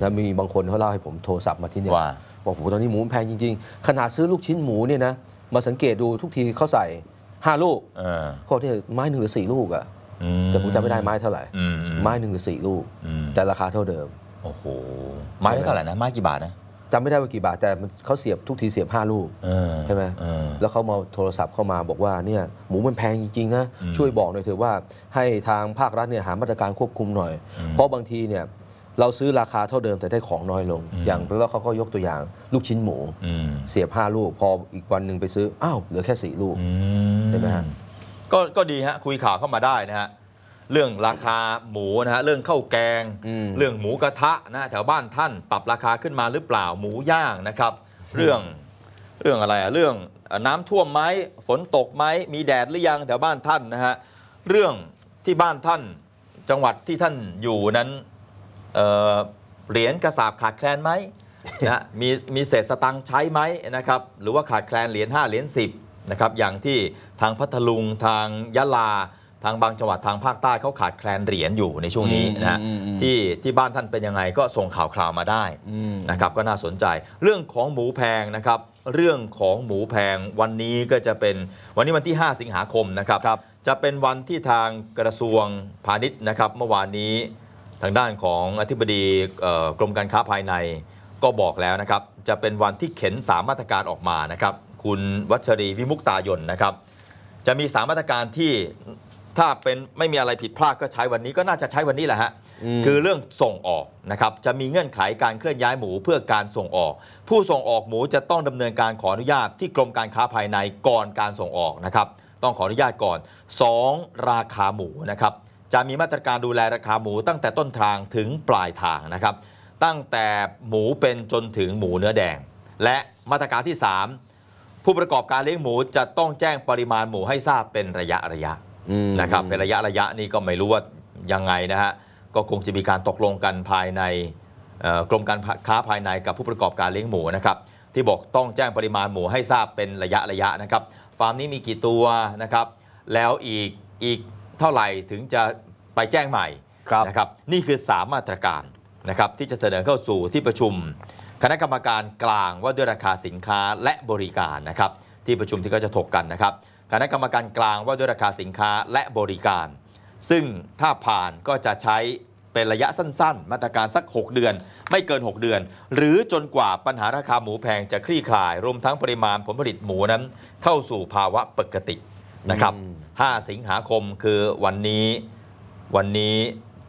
แล้วมีบางคนเขาเล่าให้ผมโทรศัพท์มาที่เนี่ยว่าบอกผมตอนนี้หมูมันแพงจริง ๆ ขนาดซื้อลูกชิ้นหมูเนี่ยนะมาสังเกตดูทุกทีเขาใส่5ลูกเออเขาบอกเนี่ยไม้หนึ่งหรือสี่ลูกอะอืแต่ผมจำไม่ได้ไม้เท่าไหร่อืมอืมไม้หนึ่งหรือสี่ลูกอืมแต่ราคาเท่าเดิมโอ้โหไม้ได้เท่าไหร่นะไม้กี่บาทนะจำไม่ได้ว่ากี่บาทแต่มันเขาเสียบทุกทีเสียบ5ลูกเออใช่ไหมเออแล้วเขามาโทรศัพท์เข้ามาบอกว่าเนี่ยหมูมันแพงจริงๆนะอืมช่วยบอกหน่อยเถอะว่าให้ทางภาครัฐเนี่ยหามาตรการควบคุมหน่อย เพราะบางทีเนี่ย เราซื้อราคาเท่าเดิมแต่ได้ของน้อยลง อย่างแล้วเขาก็ยกตัวอย่างลูกชิ้นหมูอืมเสียบ5ลูก พออีกวันหนึ่งไปซื้อ อ้าว เหลือแค่4ลูกอืใช่ไหมฮะก็ก็ดีฮะ คุยข่าวเข้ามาได้นะฮะ เรื่องราคาหมูนะฮะ เรื่องข้าวแกงอืมเรื่องหมูกระทะนะแถวบ้านท่านปรับราคาขึ้นมาหรือเปล่าหมูย่างนะครับ เรื่องเรื่องอะไรอะเรื่องน้ำท่วมไหมฝนตกไหมมีแดดหรือยังแถวบ้านท่านนะฮะเรื่องที่บ้านท่านจังหวัดที่ท่านอยู่นั้น เอ่อเหรียญกระสาบขาดแคลนไหมนะมีมีเศษสตังค์ใช้ไหมนะครับหรือว่าขาดแคลนเหรียญ5เหรียญ10นะครับอย่างที่ทางพัทลุงทางยะลาทางบางจังหวัดทางภาคใต้เขาขาดแคลนเหรียญอยู่ในช่วงนี้นะฮะอืมอืมอืมที่ที่บ้านท่านเป็นยังไงก็ส่งข่าวคราวมาได้อืมนะครับก็น่าสนใจ เรื่องของหมูแพงนะครับ เรื่องของหมูแพงวันนี้ก็จะเป็นวันนี้วันที่ 5 สิงหาคมนะครับครับจะเป็นวันที่ทางกระทรวงพาณิชย์นะครับ เมื่อวานนี้ ทางด้านของอธิบดีเอ่อกรมการค้าภายในก็บอกแล้วนะครับ จะเป็นวันที่เข็นสามมาตรการออกมานะครับ คุณวัชรีวิมุกตายนนะครับ จะมีสามมาตรการที่ถ้าเป็นไม่มีอะไรผิดพลาดก็ใช้วันนี้ก็น่าจะใช้วันนี้แหละฮะอืมคือเรื่องส่งออกนะครับจะมีเงื่อนไขการเคลื่อนย้ายหมูเพื่อการส่งออก ผู้ส่งออกหมูจะต้องดำเนินการขออนุญาตที่กรมการค้าภายในก่อนการส่งออกนะครับ ต้องขออนุญาตก่อน 2. ราคาหมูนะครับ จะมีมาตรการดูแลราคาหมูตั้งแต่ต้นทางถึงปลายทางนะครับ ตั้งแต่หมูเป็นจนถึงหมูเนื้อแดง และมาตรการที่ 3 ผู้ประกอบการเลี้ยงหมูจะต้องแจ้งปริมาณหมูให้ทราบเป็นระยะระยะอืมนะครับเป็นระยะระยะนี่ก็ไม่รู้ว่ายังไงนะฮะก็คงจะมีการตกลงกันภายในเอ่อกรมการค้าภายในกับผู้ประกอบการเลี้ยงหมูนะครับที่บอกต้องแจ้งปริมาณหมูให้ทราบเป็นระยะระยะนะครับฟาร์มนี้มีกี่ตัวนะครับ แล้วอีกอีก เท่าไหร่ถึงจะไปแจ้งใหม่ครับนะครับนี่คือ 3 มาตรการนะครับที่จะเสนอเข้าสู่ที่ประชุม คณะกรรมการกลางว่าด้วยราคาสินค้าและบริการนะครับที่ประชุมที่ก็จะถกกันนะครับคณะกรรมการกลางว่าด้วยราคาสินค้าและบริการ ซึ่งถ้าผ่านก็จะใช้เป็นระยะสั้น ๆ มาตรการสัก 6 เดือน ไม่เกิน 6 เดือน หรือจนกว่าปัญหาราคาหมูแพงจะคลี่คลาย รวมทั้งปริมาณผลผลิตหมูนั้นเข้าสู่ภาวะปกติ นะครับอืม5สิงหาคมคือวันนี้วันนี้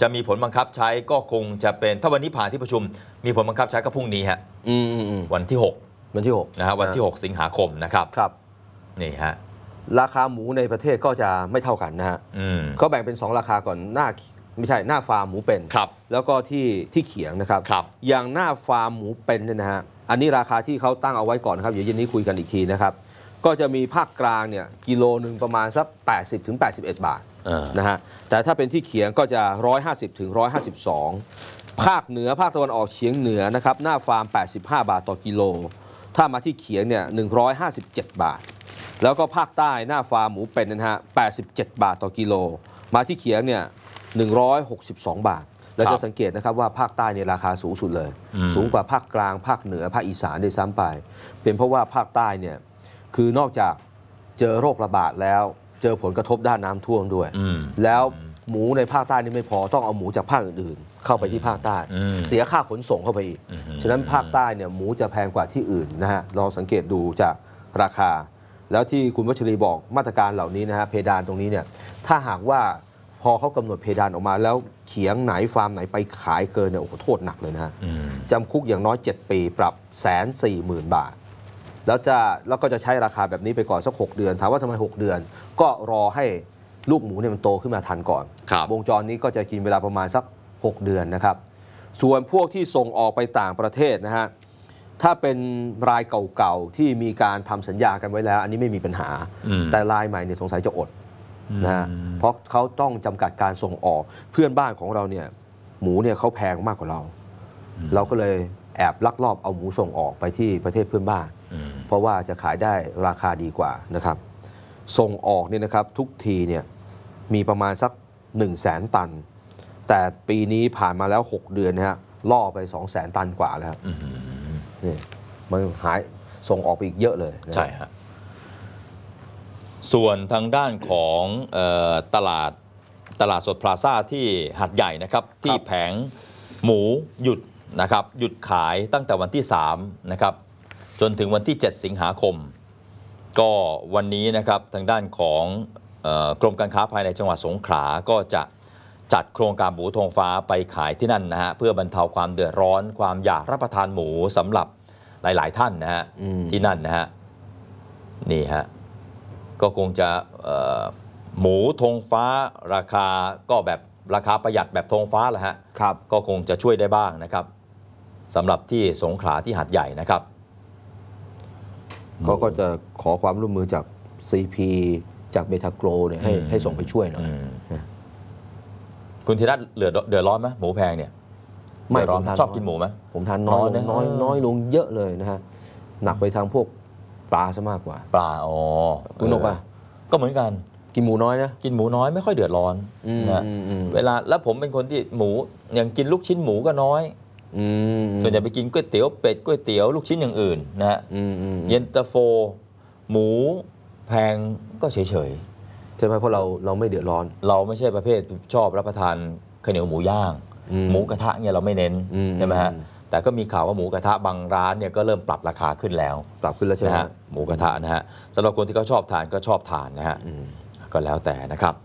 จะมีผลบังคับใช้ก็คงจะเป็นถ้าวันนี้ผ่านที่ประชุม มีผลบังคับใช้ก็พรุ่งนี้ฮะอืมอืมอืมวันที่วันที่6นะฮะวันที่ 6 สิงหาคมนะครับ6ครับนี่ฮะราคาหมูในประเทศก็จะไม่เท่ากันนะฮะอืมเขาแบ่งเป็น 2 ราคาก่อนหน้าไม่ใช่หน้าฟาร์มหมูเป็นครับ แล้วก็ที่ที่เขียงนะครับครับอย่างหน้าฟาร์มหมูเป็นเนี่ยนะฮะอันนี้ราคาที่เขาตั้งเอาไว้ก่อนนะครับเดี๋ยวเย็นนี้คุยกันอีกทีนะครับ ก็จะมีภาคกลางเนี่ยกิโลหนึ่งประมาณสัก 80ถึง81 บาทเออนะฮะแต่ถ้าเป็นที่เขียงก็จะ 150ถึง152 ภาคเหนือภาคตะวันออกเฉียงเหนือนะครับหน้าฟาร์ม 85 บาทต่อกิโล ถ้ามาที่เขียงเนี่ย157 บาท แล้วก็ภาคใต้หน้าฟาร์มหมูเป็นนะฮะ87 บาทต่อกิโล มาที่เขียงเนี่ย162 บาทเราครัจะบสังเกตนะครับว่าภาคใต้เนี่ยราคาสูงสุดเลยอืมสูงกว่าภาคกลางภาคเหนือภาคอีสานด้วยซ้ำไป เป็นเพราะว่าภาคใต้เนี่ย คือนอกจากเจอโรคระบาดแล้ว เจอผลกระทบด้านน้ำท่วมด้วยอืมแล้วหมูในภาคใต้นี่ไม่พอต้องเอาหมูจากภาคอื่นๆ เข้าไปที่ภาคใต้อืมเสียค่าขนส่งเข้าไปอีกอืมฉะนั้นภาคใต้เนี่ยหมูจะแพงกว่าที่อื่นนะฮะลองสังเกตดูจากราคา แล้วที่คุณวัชรีบอกมาตรการเหล่านี้นะฮะเพดานตรงนี้เนี่ยถ้าหากว่าพอเขากำหนดเพดานออกมาแล้วเขียงไหนฟาร์มไหนไปขายเกินเนี่ยโอ้โหโทษหนักเลยนะฮะอืมจำคุกอย่างน้อย 7 ปีปรับแสนสี่หมื่นบาท แล้วจะแล้วก็จะใช้ราคาแบบนี้ไปก่อนสัก 6 เดือน ถามว่าทำไม 6 เดือน ก็รอให้ลูกหมูเนี่ยมันโตขึ้นมาทันก่อนครับวงจรนี้ก็จะกินเวลาประมาณสัก 6 เดือนนะครับ ส่วนพวกที่ส่งออกไปต่างประเทศนะฮะถ้าเป็นรายเก่าๆที่มีการทำสัญญากันไว้แล้ว อันนี้ไม่มีปัญหาอืมแต่รายใหม่เนี่ยสงสัยจะอดนะฮะเพราะเขาต้องจำกัดการส่งออกเพื่อนบ้านของเราเนี่ยหมูเนี่ยเขาแพงมากกว่าเรา เราก็เลยแอบลักลอบเอาหมูส่งออกไปที่ประเทศเพื่อนบ้านอืม เพราะว่าจะขายได้ราคาดีกว่านะครับ ส่งออกเนี่ยนะครับทุกทีเนี่ยมีประมาณสัก 1 0 0 0 0แสนตัน แต่ปีนี้ผ่านมาแล้ว 6 เดือนนะฮะล่อไป 2 0 0แสนตันกว่าแล้วครับนี่มันหายส่งออกไปอีกเยอะเลยนะใช่ฮะส่วนทางด้านของเออตลาดตลาดสดพลาซ่าที่หัดใหญ่นะครับ ที่แผงหมูหยุดนะครับหยุดขายตั้งแต่วันที่3นะครับ จนถึงวันที่ 7 สิงหาคม ก็วันนี้นะครับทางด้านของเออกรมการค้าภายในจังหวัดสงขลาก็จะจัดโครงการหมูธงฟ้าไปขายที่นั่นนะฮะเพื่อบรรเทาความเดือดร้อน ความอยากรับประทานหมูสำหรับหลาย ๆ ท่านนะฮะอืมที่นั่นนะฮะนี่ฮะก็คงจะเอ่อหมูธงฟ้าราคาก็แบบราคาประหยัดแบบธงฟ้าแหละฮะครับก็คงจะช่วยได้บ้างนะครับสำหรับที่สงขลาที่หัดใหญ่นะครับ เขาก็จะขอความร่วมมือจาก CP จากเบทาโกรเนี่ยให้อืมให้ส่งไปช่วยหน่อยอืมคุณธีรัตน์เหลือเดือดร้อนไหมหมูแพงเนี่ยไม่เดือดร้อนผมทานชอบกินหมูไหมผมทานน้อยลน้อยงนะน้อยเออน้อยลงเยอะเลยนะฮะหนักไปทางพวกปลาซะมากกว่า ปลาอ๋อคุณนกอะก็เหมือนกันกินหมูน้อยนะกินหมูน้อยไม่ค่อยเดือดร้อนอืมนะอืมอืมเวลาแล้วผมเป็นคนที่หมูอย่างกินลูกชิ้นหมูก็น้อยอืม ส่วนใหญ่ไปกินก๋วยเตี๋ยวเป็ดก๋วยเตี๋ยวลูกชิ้นอย่างอื่นนะฮะอืมอืมเย็นตาโฟ หมูแพงก็เฉยใช่ไหมเพราะเราเราไม่เดือดร้อนๆเราไม่ใช่ประเภทชอบรับประทานข้าวเหนียวหมูย่างอืมหมูกระทะเนี่ยเราไม่เน้นอืมใช่ไหมฮะอืมแต่ก็มีข่าวว่าหมูกระทะบางร้านเนี่ยก็เริ่มปรับราคาขึ้นแล้ว ปรับขึ้นแล้วใช่ไหมนะฮะฮะหมูกระทะนะฮะสำหรับคนที่เขาชอบทานก็ชอบทานนะฮะอืมก็แล้วแต่นะครับ